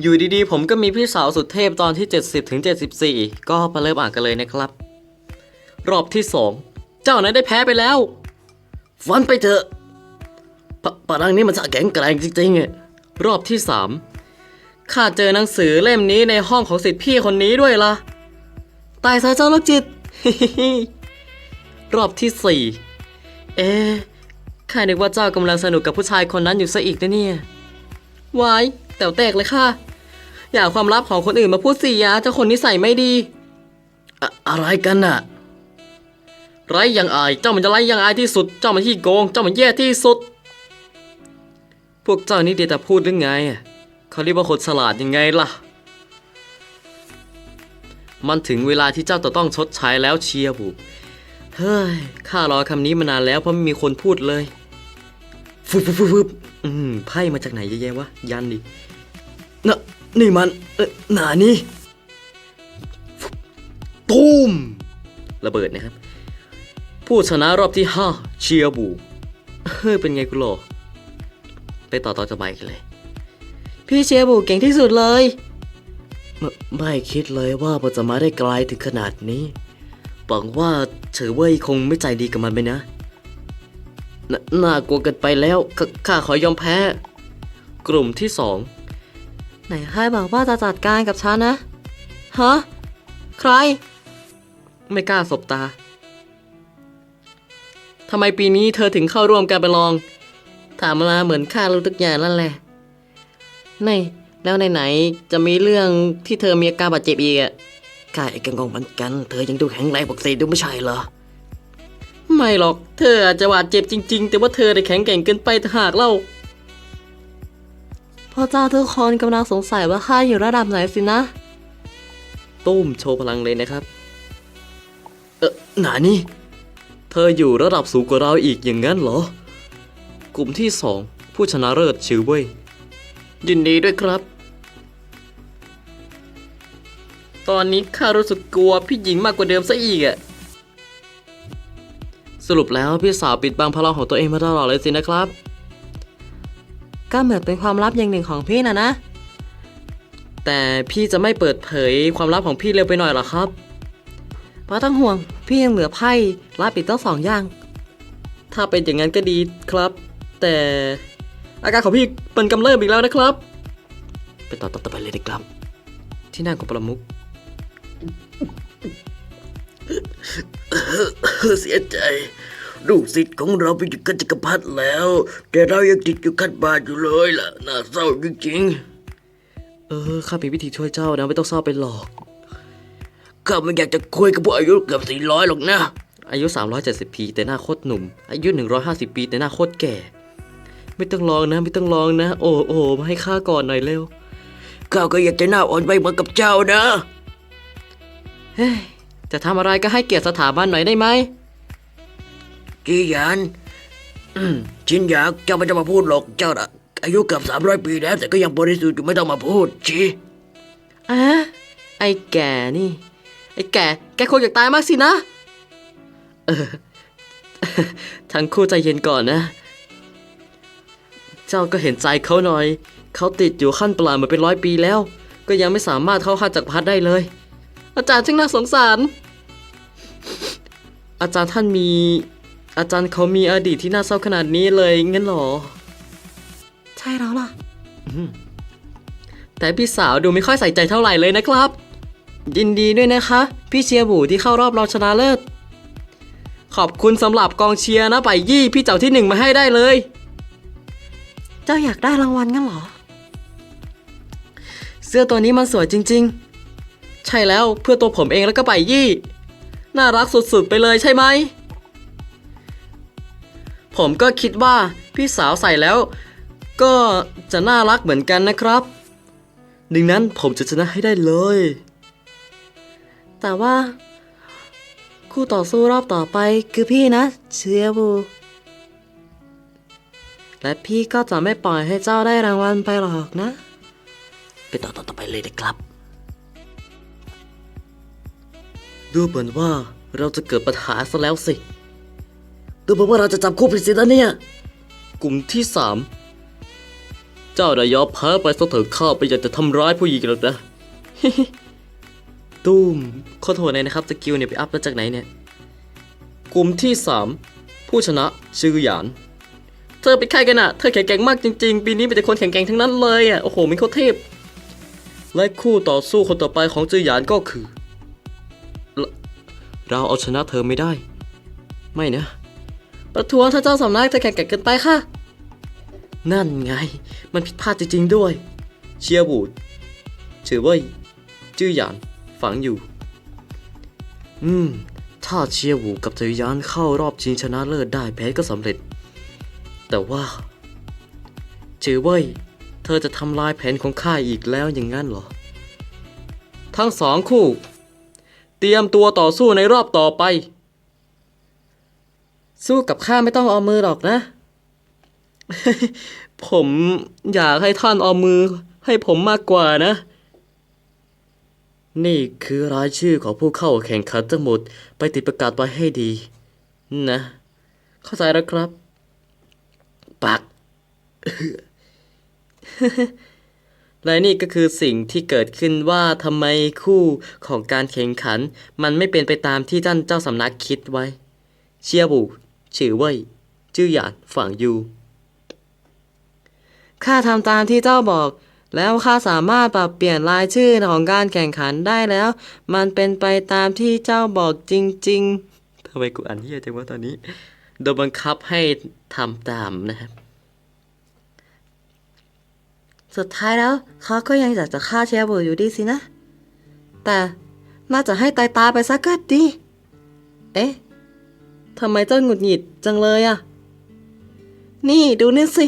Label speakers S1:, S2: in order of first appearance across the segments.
S1: อยู่ดีๆ ผมก็มีพี่สาวสุดเทพตอนที่ 70ถึง74 ก็มาเริ่มอ่านกันเลยนะครับ รอบที่ 2 เจ้านั้นได้แพ้ไปแล้วฟันไปเถอะปะปะรังนี้มันจะแข็งแกร่งจริงๆอะรอบที่ 3 ข้าเจอหนังสือเล่มนี้ในห้องของสิทธิพี่คนนี้ด้วยล่ะ ตายซะเจ้าโรคจิต รอบที่สี่เอ๊ข้านึกว่าเจ้ากำลังสนุกกับผู้ชายคนนั้นอยู่ซะอีกนะเนี่ย วาย แต่วแตกเลยค่ะ อย่าเอาความลับของคนอื่นมาพูดสิยาเจ้าคนนิสัยไม่ดี อะอะไรกันน่ะ ไรยังอาย เจ้ามันจะไรยังอายที่สุด เจ้ามันที่โกง เจ้ามันแย่ที่สุด พวกเจ้านี่เดียวแต่พูดหรือไงอะเขาเรียกว่าคนฉลาดยังไงล่ะ มันถึงเวลาที่เจ้าจะต้องชดใช้แล้วเชียร์บุเฮ้ย ข้ารอคำนี้มานานแล้วเพราะไม่มีคนพูดเลยฟึบฟึบฟึบฟึบอืมไพ่มาจากไหนเยอะแยะวะ ยันดิ น่ะนี่มันเอ่อหนานี่ฟึบตูมระเบิดนะครับ ผู้ชนะรอบที่ห้าเชียร์บูเฮ้ยเป็นไงกูหล่อไปต่อต่อจะไปกันเลย พี่เชียร์บูเก่งที่สุดเลย ไม่ไม่คิดเลยว่ามันจะมาได้ไกลถึงขนาดนี้หวังว่าเฉอเว่ยคงไม่ใจดีกับมันไปนะนน่ากลัวเกินไปแล้วขข้าขอยอมแพ้ กลุ่มที่สอง ไหนใครบอกว่าจะจัดการกับฉันนะ ฮะ ใคร ไม่กล้าสบตา ทำไมปีนี้เธอถึงเข้าร่วมการประลอง ถามมาเหมือนข้ารู้ทุกอย่างนั่นแหละนี่แล้วไหนๆจะมีเรื่องที่เธอมีอาการบาดเจ็บอีกอะข้าเองก็งงเหมือนกัน เธอยังดูแข็งแรงปกติดูไม่ใช่เหรอ ไม่หรอก เธออาจจะบาดเจ็บจริง ๆ แต่ว่าเธอได้แข็งแกร่งเกินไปต่างหากเล่า พ่อเจ้าทุกคนกำลังสงสัยว่าข้าอยู่ระดับไหนสินะ ตุ้มโชว์พลังเลยนะครับ เออหนานี่ เธออยู่ระดับสูงกว่าเราอีกอย่างนั้นเหรอ กลุ่มที่สองผู้ชนะเลิศชื่อเว้ย ยินดีด้วยครับ ตอนนี้ข้ารู้สึกกลัวพี่หญิงมากกว่าเดิมซะอีกอะสรุปแล้วพี่สาวปิดบังพลังของตัวเองมาตลอดเลยสินะครับ ก็เหมือนเป็นความลับอย่างหนึ่งของพี่นะนะ แต่พี่จะไม่เปิดเผยความลับของพี่เร็วไปหน่อยหรอครับเพราะต้องห่วง พี่ยังเหลือไพ่ลับอีกตั้งสองอย่าง ถ้าเป็นอย่างนั้นก็ดีครับ แต่อาการของพี่เป็นกำเริบอีกแล้วนะครับ ไปต่อต่อต่อไปเลยดีครับ ที่นั่งของประมุข
S2: เสียใจ ลูกศิษย์ของเราไปอยู่กับจักรพรรดิแล้ว แต่เรายังติดอยู่ขั้นบาทอยู่เลยล่ะ น่าเศร้าจริง
S1: เออ ข้ามีวิธีช่วยเจ้านะ ไม่ต้องเศร้าไปหรอก
S2: ๆข้าไม่อยากจะคุยกับพวกอายุเกือบสี่ร้อยหรอกนะ
S1: อายุ 370 ปีแต่หน้าโคตรหนุ่ม อายุ 150 ปีแต่หน้าโคตรแก่ ไม่ต้องลองนะ ไม่ต้องลองนะ โอ้โอ้มาให้ข้าก่อนหน่อยเร็ว
S2: ข้าก็อยากจะหน้าอ่อนไปเหมือนกับเจ้านะ
S1: เฮ้ย จะทำอะไรก็ให้เกียรติสถาบันหน่อยได้ไหม
S2: จีหยานชินอยากเจ้าไม่ต้องมาพูดหรอกเจ้าน่ะอายุเกือบสามร้อยปีแล้ว แต่ก็ยังบริสุทธิ์อยู่ไม่ต้องมาพูดชี
S1: อะไอ้แก่นี่ ไอ้แก่ แกคงอยากตายมากสินะ เออ ทั้งคู่ใจเย็นก่อนนะ เจ้าก็เห็นใจเขาหน่อย เขาติดอยู่ขั้นปลามาเป็นร้อยปีแล้ว ก็ยังไม่สามารถเข้าขั้นจักรพรรดิได้เลย อาจารย์ช่างน่าสงสาร อาจารย์ท่านมี อาจารย์เขามีอดีตที่น่าเศร้าขนาดนี้เลยงั้นเหรอ ใช่แล้วล่ะ แต่พี่สาวดูไม่ค่อยใส่ใจเท่าไหร่เลยนะครับ ยินดีด้วยนะคะ พี่เชียร์บูที่เข้ารอบรองชนะเลิศ ขอบคุณสำหรับกองเชียร์นะไปยี่พี่เจ้าที่หนึ่งมาให้ได้เลย เจ้าอยากได้รางวัลงั้นเหรอ เสื้อตัวนี้มันสวยจริง ๆ ใช่แล้วเพื่อตัวผมเองแล้วก็ไปยี่ น่ารักสุดๆไปเลยใช่ไหม ผมก็คิดว่าพี่สาวใส่แล้ว ก็จะน่ารักเหมือนกันนะครับดังนั้นผมจะชนะให้ได้เลย แต่ว่า คู่ต่อสู้รอบต่อไปคือพี่นะเชียร์บูและพี่ก็จะไม่ปล่อยให้เจ้าได้รางวัลไปหรอกนะ
S2: ไปต่อต่อต่อไปเลยนะครับ
S1: ดูเหมือนว่าเราจะเกิดปัญหาซะแล้วสิ
S2: เหมือว่าเราจะจับคู่ผิดสินะเนี่ย
S1: กลุ่มที่สามเจ้าระยอมแพ้ไปสักเถอะข้าไปอยากจะทำร้ายผู้หญิงหรอกนะตูมขอโทษหน่อยนะครับสกิลเนี่ยไปอัพมาจากไหนเนี่ย กลุ่มที่3ผู้ชนะชื่อหยาน เธอเป็นใครกันอะเธอแข็งแกร่งมากจริง ๆ ปีนี้มีแต่คนแข็งแกร่งทั้งนั้นเลยอะโอ้โหมีโคตรเทพ และคู่ต่อสู้คนต่อไปของจือหยานก็คือ เราเอาชนะเธอไม่ได้ ไม่นะ ประท้วงท่านเจ้าสำนักเธอแข่งแกร่เกินไปค่ะ นั่นไง มันผิดพลาดจริงๆด้วย เชียบูดชื่อเว่ยจื้อหยานฝังอยู่ อืม ถ้าเชียบูกับจื้อหยานเข้ารอบชิงชนะเลิศได้แพ้ก็สำเร็จ แต่ว่าจือเว่ยเธอจะทำลายแผนของข้าอีกแล้วอย่างนั้นเหรอ ทั้งสองคู่ เตรียมตัวต่อสู้ในรอบต่อไป สู้กับข้าไม่ต้องเอามือหรอกนะ ผมอยากให้ท่านเอามือให้ผมมากกว่านะ นี่คือรายชื่อของผู้เข้าแข่งขันทั้งหมด ไปติดประกาศไว้ให้ดี นะ เข้าใจแล้วครับ ปัก และนี่ก็คือสิ่งที่เกิดขึ้นว่าทำไมคู่ของการแข่งขัน มันไม่เป็นไปตามที่ท่านเจ้าสำนักคิดไว้เชียบู ชื่อเว่ยจื้อหยานฝั่งยูข้าทำตามที่เจ้าบอก แล้วข้าสามารถปรับเปลี่ยนรายชื่อของการแข่งขันได้แล้ว มันเป็นไปตามที่เจ้าบอกจริงๆทำไมกูอ่านเฮียจังวะตอนนี้โดยบังคับให้ทำตามนะครับ สุดท้ายแล้วเขาก็ยังอยากจะฆ่าเชียบูอยู่ดีสินะ แต่น่าจะให้ตายตายๆไปซะก็ดี เอ๊ะ ทำไมเจ้าหงุดหงิดจังเลยอะนี่ดูนี่สิ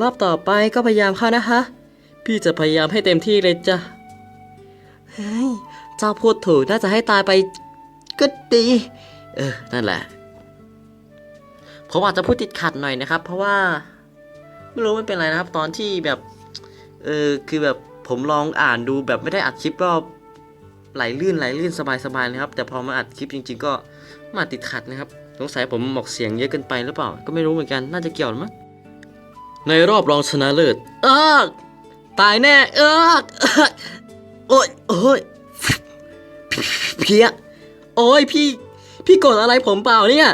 S1: รอบต่อไปก็พยายามเข้านะคะ พี่จะพยายามให้เต็มที่เลยจ้ะ เฮ้ย เจ้าพูดถูกน่าจะให้ตายไปก็ดี เออ นั่นแหละ ผมอาจจะพูดติดขัดหน่อยนะครับ เพราะว่า ไม่รู้ไม่เป็นไรนะครับ ตอนที่แบบ เออ คือแบบผมลองอ่านดูแบบไม่ได้อัดคลิปก็ไหลลื่นไหลลื่นสบายๆนะครับ แต่พอมาอัดคลิปจริง ๆ ก็มาติดขัดนะครับ สงสัยผมหมอกเสียงเยอะเกินไปหรือเปล่า ก็ไม่รู้เหมือนกันน่าจะเกี่ยวมั้งในรอบรองชนะเลิศเอิกตายแน่เอิกโอ้ยโอ้ยเพี้ยโอ้ยพี่ พี่กดอะไรผมเปล่าเนี่ย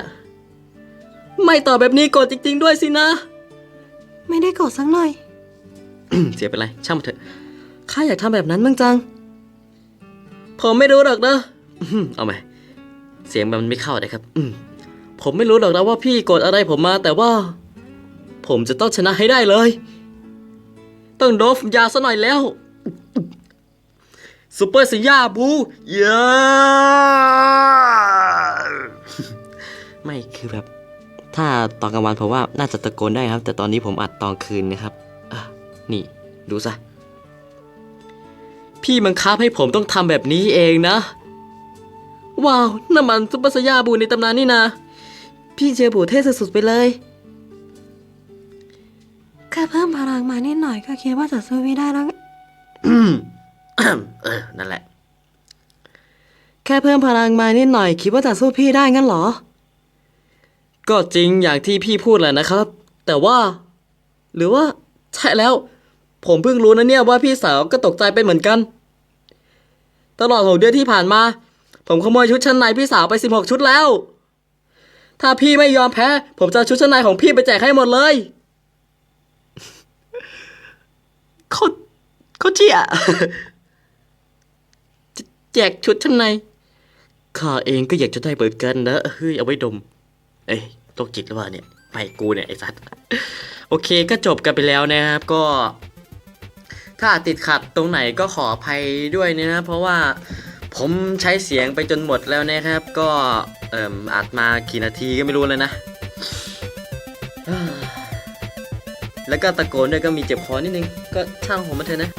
S1: ไม่ตอบแบบนี้กดจริง ๆ ด้วยสินะ
S3: ไม่ได้กดสักหน่อย
S1: เสียไปไรช่างมันเถอะข้าอยากทำแบบนั้นบ้างจัง ผมไม่รู้หรอกนะอื้อหือเอาไหมเสียงมันไม่เข้าเลยครับ อืม ผมไม่รู้หรอกนะว่าพี่กดอะไรผมมาแต่ว่า ผมจะต้องชนะให้ได้เลย ต้องโดฟยาซะหน่อยแล้วซูเปอร์สิยาบูเยาไม่คือแบบ ถ้าตอนกลางวันผมว่าน่าจะตะโกนได้ครับ แต่ตอนนี้ผมอัดตอนคืนนะครับนี่ ดูซะ พี่บังคับให้ผมต้องทำแบบนี้เองนะ ว้าวน้ำมันซุปเปอร์สยาบูในตำนานนี่นะ พี่เจอบูเท่สุดๆไปเลย
S3: แค่เพิ่มพลังมานิดหน่อยก็คิดว่าจะสู้ไม่ได้แล้ว
S1: เออนั่นแหละ แค่เพิ่มพลังมานิดหน่อย คิดว่าจะสู้พี่ได้งั้นเหรอ ก็จริงอย่างที่พี่พูดแหละนะครับ แต่ว่า หรือว่า ใช่แล้ว ผมเพิ่งรู้นะเนี่ยว่าพี่สาวก็ตกใจไปเหมือนกัน ตลอดหกเดือนที่ผ่านมา ผมขโมยชุดชั้นในพี่สาวไปสิบหกชุดแล้ว ถ้าพี่ไม่ยอมแพ้ ผมจะเอาชุดชั้นในของพี่ไปแจกให้หมดเลยเขาเขาเจียจะแจกชุดชั้นในข้าเองก็อยากจะได้เปิดกันนะเฮ้ยเอาไว้ดม เอ้ยโรคจิตหรือเปล่าเนี่ยไม่กูเนี่ยไอ้สัตว์โอเคก็จบกันไปแล้วนะครับก็ ถ้าติดขัดตรงไหนก็ขออภัยด้วยนะเพราะว่าผมใช้เสียงไปจนหมดแล้วนะครับ ก็ เอ่ออัดมากี่นาทีก็ไม่รู้เลยนะ แล้วก็ตะโกนด้วยก็มีเจ็บคอนิดนึง ก็ช่างผมมาเถอะนะ